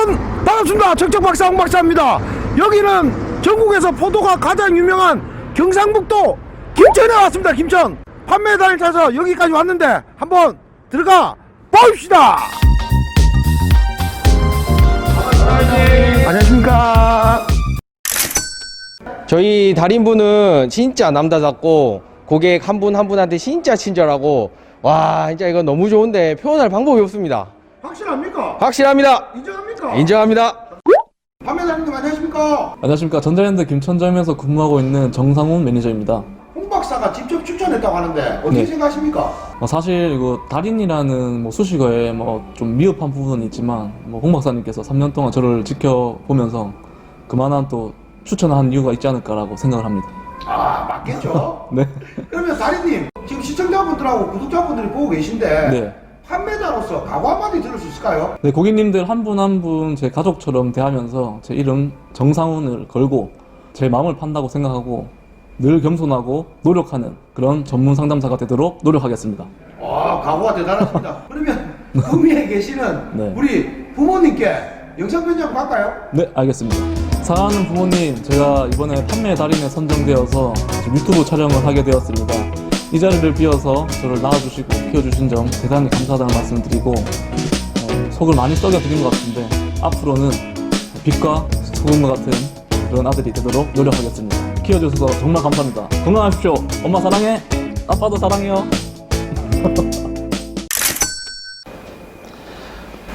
여러분 반갑습니다. 적적 박사 홍 박사입니다. 여기는 전국에서 포도가 가장 유명한 경상북도 김천에 왔습니다. 김천 판매단을 타서 여기까지 왔는데 한번 들어가 봅시다. 안녕하십니까. 저희 달인분은 진짜 남다잡고 고객 한 분 한 분한테 진짜 친절하고 와 진짜 이거 너무 좋은데 표현할 방법이 없습니다 확실합니까? 확실합니다 인정합니까? 인정합니다 판매단님 안녕하십니까? 안녕하십니까 전자랜드 김천점에서 근무하고 있는 정상훈 매니저입니다. 홍 박사가 직접 추천했다고 하는데 어떻게 네. 생각하십니까? 어, 사실 이거 달인이라는 뭐 수식어에 뭐 좀 미흡한 부분은 있지만 뭐 홍 박사님께서 3년 동안 저를 지켜보면서 그만한 또 추천을 한 이유가 있지 않을까라고 생각을 합니다. 아 맞겠죠. 네. 그러면 다리님 지금 시청자분들하고 구독자분들이 보고 계신데 네. 판매자로서 각오 한마디 들을 수 있을까요? 네, 고객님들 한 분 한 분 제 가족처럼 대하면서 제 이름 정상훈을 걸고 제 마음을 판다고 생각하고 늘 겸손하고 노력하는 그런 전문 상담사가 되도록 노력하겠습니다. 와 각오가 대단하십니다. 그러면 구미에 계시는 네. 우리 부모님께 영상 편지 한번 할까요? 네, 알겠습니다. 사랑하는 부모님, 제가 이번에 판매 달인에 선정되어서 지금 유튜브 촬영을 하게 되었습니다. 이 자리를 비워서 저를 낳아주시고 키워주신 점 대단히 감사하다는 말씀을 드리고 어, 속을 많이 썩여드린 것 같은데 앞으로는 빛과 소금과 같은 그런 아들이 되도록 노력하겠습니다. 키워주셔서 정말 감사합니다. 건강하십시오. 엄마 사랑해. 아빠도 사랑해요.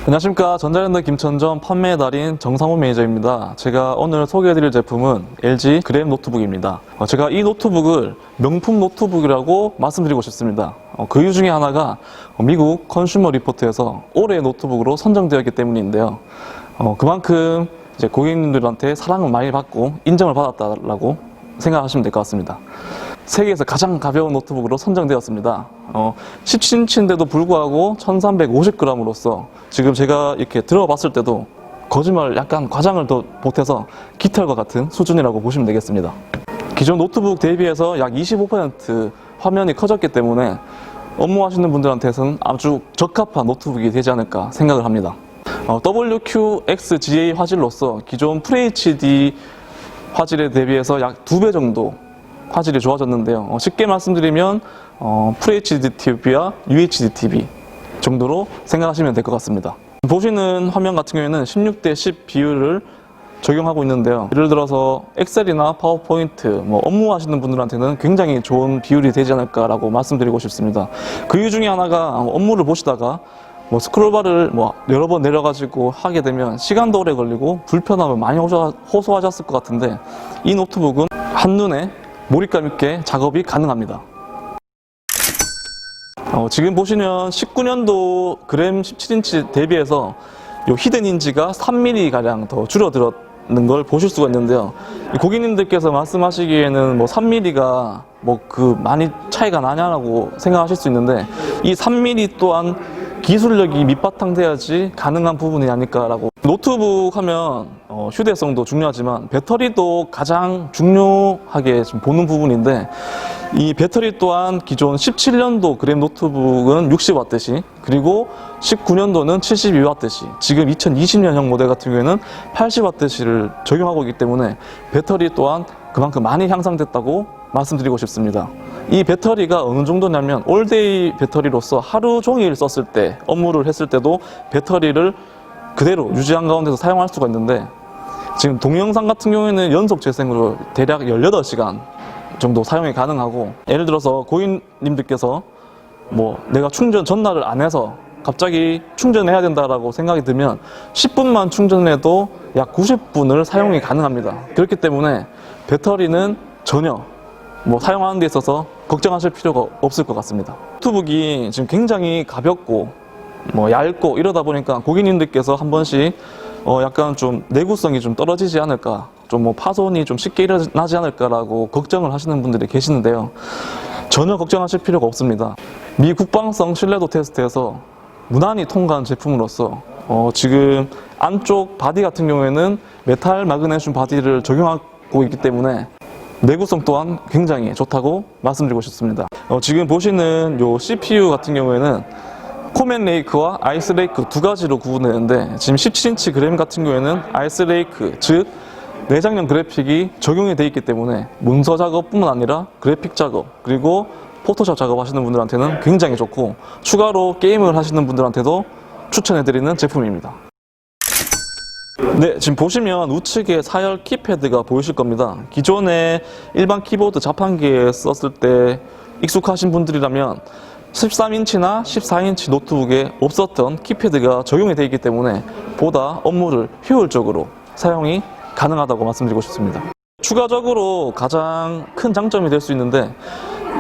안녕하십니까. 전자랜드 김천점 판매 달인 정상훈 매니저입니다. 제가 오늘 소개해드릴 제품은 LG 그램 노트북입니다. 어, 제가 이 노트북을 명품 노트북이라고 말씀드리고 싶습니다. 어, 그 이유 중에 하나가 어, 미국 컨슈머 리포트에서 올해의 노트북으로 선정되었기 때문인데요. 어, 그만큼 이제 고객님들한테 사랑을 많이 받고 인정을 받았다라고 생각하시면 될 것 같습니다 세계에서 가장 가벼운 노트북으로 선정되었습니다. 어, 17인치인데도 불구하고 1350g으로서 지금 제가 이렇게 들어봤을 때도 거짓말 약간 과장을 더 보태서 깃털과 같은 수준이라고 보시면 되겠습니다. 기존 노트북 대비해서 약 25% 화면이 커졌기 때문에 업무하시는 분들한테는 아주 적합한 노트북이 되지 않을까 생각을 합니다. 어, WQXGA 화질로서 기존 FHD 화질에 대비해서 약두배 정도 화질이 좋아졌는데요. 어, 쉽게 말씀드리면 어, FHD TV와 UHD TV 정도로 생각하시면 될 것 같습니다. 보시는 화면 같은 경우에는 16대 10 비율을 적용하고 있는데요. 예를 들어서 엑셀이나 파워포인트, 뭐 업무 하시는 분들한테는 굉장히 좋은 비율이 되지 않을까라고 말씀드리고 싶습니다. 그 이유 중에 하나가 업무를 보시다가 뭐 스크롤바를 뭐 여러 번 내려가지고 하게 되면 시간도 오래 걸리고 불편함을 많이 호소- 호소하셨을 것 같은데 이 노트북은 한눈에 몰입감 있게 작업이 가능합니다. 어, 지금 보시면 19년도 그램 17인치 대비해서 요 히든 인지가 3mm 가량 더 줄어들었는 걸 보실 수가 있는데요. 이 고객님들께서 말씀하시기에는 뭐 3mm가 뭐 그 많이 차이가 나냐라고 생각하실 수 있는데 이 3mm 또한 기술력이 밑바탕 돼야지 가능한 부분이 아닐까라고. 노트북 하면 어, 휴대성도 중요하지만 배터리도 가장 중요하게 좀 보는 부분인데 이 배터리 또한 기존 17년도 그램 노트북은 60W시 그리고 19년도는 72W시 지금 2020년형 모델 같은 경우에는 80W시를 적용하고 있기 때문에 배터리 또한 그만큼 많이 향상됐다고 말씀드리고 싶습니다. 이 배터리가 어느 정도냐면 올데이 배터리로서 하루 종일 썼을 때 업무를 했을 때도 배터리를 그대로 유지한 가운데서 사용할 수가 있는데 지금 동영상 같은 경우에는 연속 재생으로 대략 18시간 정도 사용이 가능하고 예를 들어서 고객님들께서 뭐 내가 충전 전날을 안 해서 갑자기 충전해야 된다라고 생각이 들면 10분만 충전해도 약 90분을 사용이 가능합니다. 그렇기 때문에 배터리는 전혀 뭐 사용하는 데 있어서 걱정하실 필요가 없을 것 같습니다. 노트북이 지금 굉장히 가볍고 뭐 얇고 이러다 보니까 고객님들께서 한 번씩 어 약간 좀 내구성이 좀 떨어지지 않을까 좀 뭐 파손이 좀 쉽게 일어나지 않을까라고 걱정을 하시는 분들이 계시는데요 전혀 걱정하실 필요가 없습니다 미 국방성 신뢰도 테스트에서 무난히 통과한 제품으로서 어 지금 안쪽 바디 같은 경우에는 메탈 마그네슘 바디를 적용하고 있기 때문에 내구성 또한 굉장히 좋다고 말씀드리고 싶습니다. 어, 지금 보시는 요 CPU 같은 경우에는 코멘 레이크와 아이스 레이크 두 가지로 구분되는데 지금 17인치 그램 같은 경우에는 아이스 레이크 즉 내장형 그래픽이 적용이 되어 있기 때문에 문서 작업뿐만 아니라 그래픽 작업 그리고 포토샵 작업하시는 분들한테는 굉장히 좋고 추가로 게임을 하시는 분들한테도 추천해드리는 제품입니다. 네, 지금 보시면 우측에 사열 키패드가 보이실 겁니다. 기존에 일반 키보드 자판기에 썼을 때 익숙하신 분들이라면 13인치나 14인치 노트북에 없었던 키패드가 적용이 되어 있기 때문에 보다 업무를 효율적으로 사용이 가능하다고 말씀드리고 싶습니다. 추가적으로 가장 큰 장점이 될 수 있는데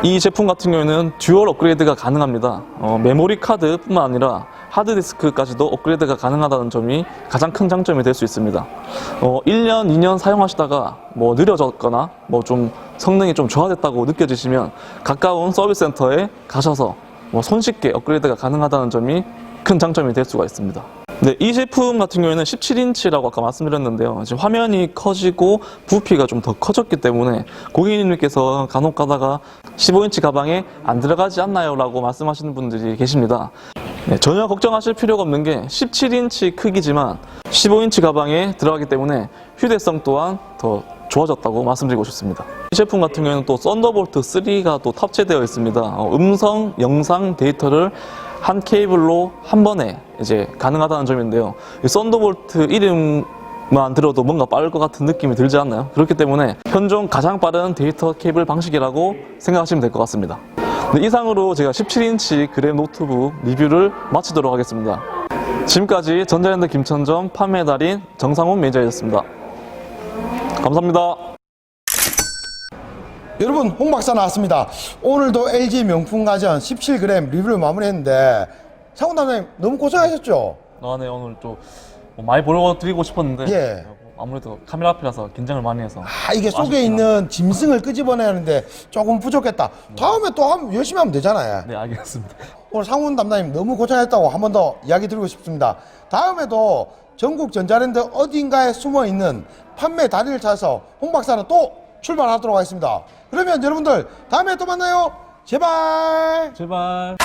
이 제품 같은 경우에는 듀얼 업그레이드가 가능합니다. 어, 메모리 카드뿐만 아니라 하드디스크까지도 업그레이드가 가능하다는 점이 가장 큰 장점이 될 수 있습니다. 어, 1년, 2년 사용하시다가 뭐 느려졌거나 뭐 좀 성능이 좀 저하됐다고 느껴지시면 가까운 서비스 센터에 가셔서 뭐 손쉽게 업그레이드가 가능하다는 점이 큰 장점이 될 수가 있습니다. 네, 이 제품 같은 경우에는 17인치라고 아까 말씀드렸는데요. 지금 화면이 커지고 부피가 좀 더 커졌기 때문에 고객님께서 간혹 가다가 15인치 가방에 안 들어가지 않나요? 라고 말씀하시는 분들이 계십니다. 네, 전혀 걱정하실 필요가 없는 게 17인치 크기지만 15인치 가방에 들어가기 때문에 휴대성 또한 더 좋아졌다고 말씀드리고 싶습니다. 이 제품 같은 경우에는 또 썬더볼트 3가 또 탑재되어 있습니다. 어, 음성, 영상 데이터를 한 케이블로 한 번에 이제 가능하다는 점인데요. 이 썬더볼트 이름 만 들어도 뭔가 빠를 것 같은 느낌이 들지 않나요? 그렇기 때문에 현존 가장 빠른 데이터 케이블 방식이라고 생각하시면 될 것 같습니다. 네, 이상으로 제가 17인치 그램 노트북 리뷰를 마치도록 하겠습니다. 지금까지 전자랜드 김천점 판매 달인 정상훈 매니저였습니다. 감사합니다. 여러분 홍 박사 나왔습니다. 오늘도 LG 명품 가전 17g 리뷰를 마무리했는데 상훈 단장님 너무 고생하셨죠? 아, 네, 오늘 좀 많이 보여드리고 싶었는데 예. 아무래도 카메라 앞이라서 긴장을 많이 해서 아 이게 속에 있는 짐승을 끄집어내는데 조금 부족했다. 다음에 또 하면 열심히 하면 되잖아요. 네, 알겠습니다. 오늘 상훈 담당님 너무 고생했다고 한 번 더 이야기 드리고 싶습니다. 다음에도 전국 전자랜드 어딘가에 숨어 있는 판매 다리를 찾아서 홍 박사는 또 출발하도록 하겠습니다. 그러면 여러분들 다음에 또 만나요. 제발. 제발.